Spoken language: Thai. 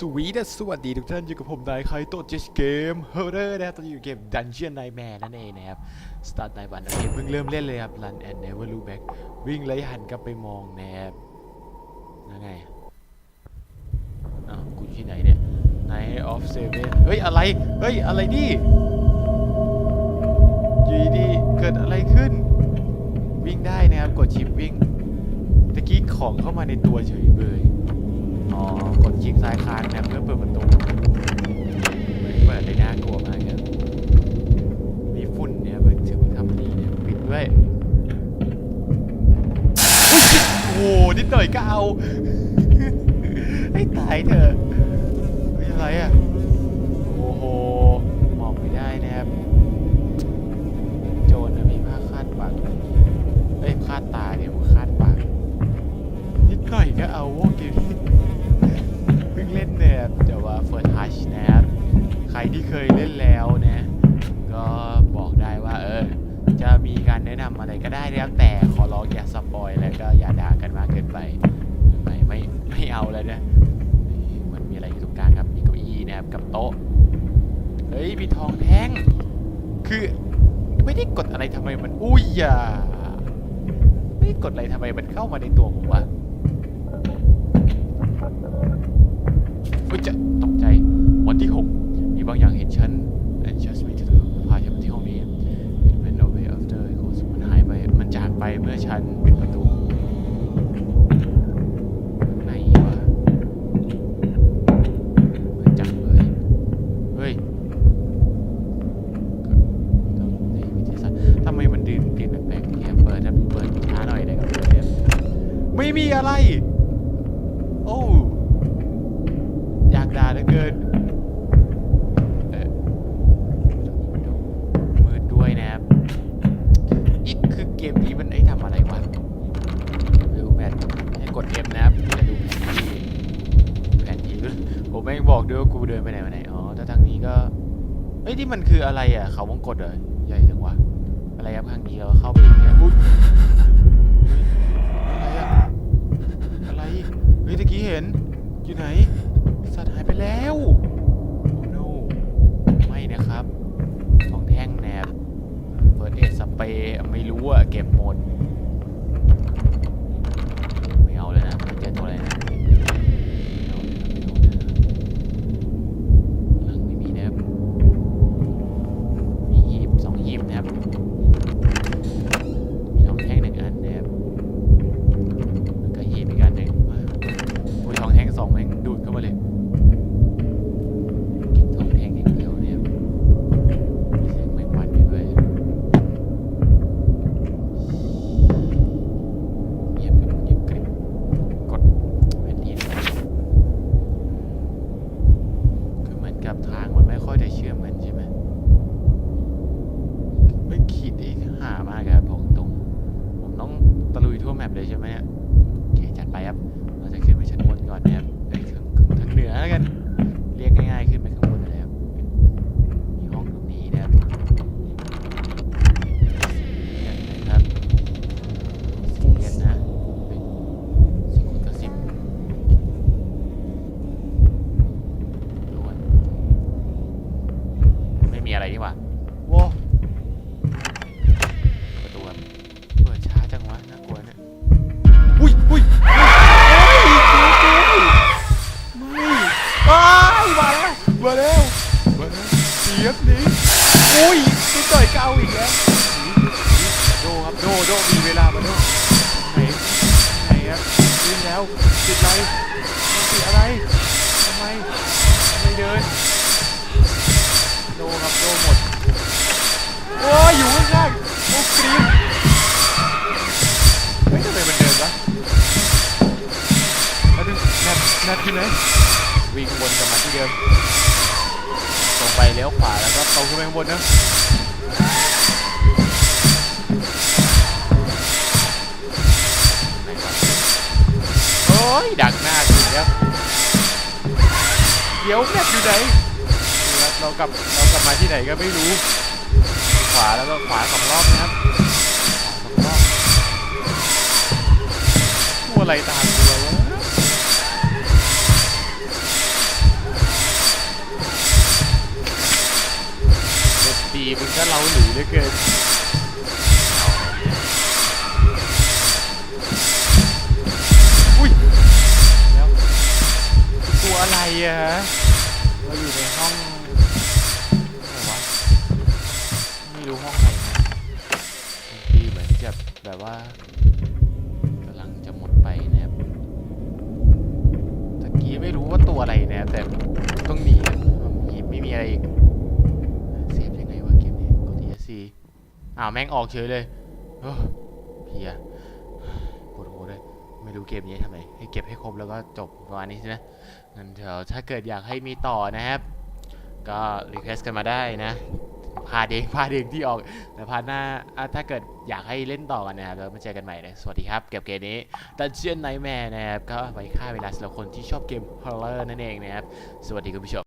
สวีดสวัสดีทุกท่านอยู่กับผมนายไคโตจิชเกมเฮอร์เรอร์นะครับตอนนี้อยู่เกม Dungeon Nightmare นั่นเองนะครับ Start ในวันนี้เพิ่งเริ่มเล่นเลยครับ Run and Never Look Back วิ่งเลยหันกลับไปมองนะครับยังไงอ้าวกูอยู่ที่ไหนเนี่ย Night of Seven เฮ้ย อะไร เฮ้ย อะไรนี่อยู่ดีเกิดอะไรขึ้น วิ่งได้นะครับ กดชิปวิ่งตะกี้ของเข้ามาในตัวเฉยเลย อ๋อ กดคลิกซ้ายค้างนะเพื่อเปิดประตูเปิดเลยน่ากลัวมากครับมีฝุ่นเนี่ยเพิ่งถึงทำดีเนี่ยปิดด้วยโอ้โหนิดหน่อยก็เอาให้ตายเถอะไม่อะไรอะโอ้โหมองไม่ได้นะครับ โจรนะมีผ้าคาดปากเอ้ยคาดตาเดี๋ยวคาดปากนิดหน่อยก็เอาวงเกม Watch นะครับ ใครที่เคยเล่นแล้วนะ ก็บอกได้ว่าเออ จะมีการแนะนำอะไรก็ได้นะครับแต่ขอร้องอย่าสปอยแล้วก็อย่าด่ากันมากเกินไป ไม่ไม่ไม่เอาแล้วนะ มันมีอะไรอยู่ตรงกลางครับ มีเก้าอี้นะครับกับโต๊ะ เฮ้ยมีทองแท่ง คือไม่ได้กดอะไรทำไมมัน อุ้ยอย่าไม่ได้กดอะไรทำไมมันเข้ามาในตัวผมวะเฮ้ยจะตกใจ วันที่ 6 มีบางอย่างเห็นฉัน and just me to the พาฉันมาที่ห้องนี้ it went away after I closed มันหายไป มันจากไปเมื่อฉันปิดประตูไหนวะมันจังเลยเฮ้ยในวิทยาศาสตร์ทำไมมันดื่มกลิ่นแปลกๆเนี่ยเปิดนะเปิดช้าหน่อยนะครับเปิดเนี่ยไม่มีอะไร โอ้ อยากด่าเหลือเกิน เออมืดด้วยนะครับอีกคือเกมนี้มันไอ้ทำอะไรวะดูแมทให้กด F นะครับจะดูแผนที่แผนที่ด้วย ผมไม่งบอกด้วยว่ากูเดินไปไหนมาไหนอ๋อแต่ทางนี้ก็เอ้ยที่มันคืออะไรอะ เขาวงกดเหรอใหญ่จังวะอะไรครับข้างนี้เราเข้าไปอย่างเงี้ยอุ้ยอะไรอะอะไรเฮ้ยตะกี้เห็นอยู่ไหนสัตว์หายไปแล้วโอ้ no ไม่นะครับทองแท่งแนบเฟิร์สเอสเปย์ไม่รู้อะเก็บหมด ไม่เอาเลยนะไม่เจอตัวอะไรนะไม่เอาเลยนะไม่เอาเลยนะหลังไม่มีนะครับ มีหีบสองหีบนะครับ มีทองแท่งหนึ่งอันนะครับแล้วก็หีบอีกอันหนึ่งมา โอ้ยทองแท่งสองแม่งดูดเข้ามาเลยเก็บทองแท่งอย่างเดียวเนี่ยมีเสียงแมงวันอยู่ด้วยเงียบกริบเงียบกริบกดแผนที่ด้วยคือเหมือนกับทางมันไม่ค่อยได้เชื่อมกันใช่ไหมไม่ขีดอีกหามากครับผมตรง ผม ตะลุยทั่วแมปเลยใช่ไหมเนี่ยโอเคจัดไปครับ เราจะขึ้นไปชั้นบนก่อนนะครับไปทางทางเหนือแล้วกัน เรียกง่ายๆขึ้นไปข้างบนเลยครับมีห้องตรงนี้นะครับเรียนนะครับสี่เรียนนะเป็นสี่คูณกับสิบล้วนไม่มีอะไรนี่หว่า ยวขวาแล้วก็ตรงขึ้นไปข้างบนนะโอ้ยดักหน้ากูอีกแล้วเดี๋ยวแนบอยู่ไหนเรากลับเรากลับมาที่ไหนก็ไม่รู้ ขวาแล้วก็ขวาสองรอบนะครับสองรอบตัวอะไรตาม ก็เราหลีเหลือเกินอุ้ยแล้วตัวอะไรอะฮะเราอยู่ในห้องอะไรวะไม่รู้ห้องไหนนะดนตรีเหมือนจะแบบว่ากำลังจะหมดไปนะครับตะกี้ไม่รู้ว่าตัวอะไรนะแต่ต้องหนีนะไม่มีไม่มีอะไรอีก เซฟยังไงวะเกมนี้กดทีซี อ้าวแม่งออกเฉยเลยเพียปวดหัวเลยไม่รู้เกมนี้ทำไมให้เก็บให้ครบแล้วก็จบประมาณนี้ใช่ไหมงั้นเดี๋ยวถ้าเกิดอยากให้มีต่อนะครับ ก็รีเควสกันมาได้นะพาเด็กพาเด็กที่ออกแต่พาหน้าถ้าเกิดอยากให้เล่นต่อกันนะครับแล้วมาเจอกันใหม่นะสวัสดีครับเก็บเกมนี้ Dungeon Nightmare นะครับก็ไว้ฆ่าเวลาสำหรับคนที่ชอบเกม horror นั่นเองนะครับ สวัสดีคุณผู้ชม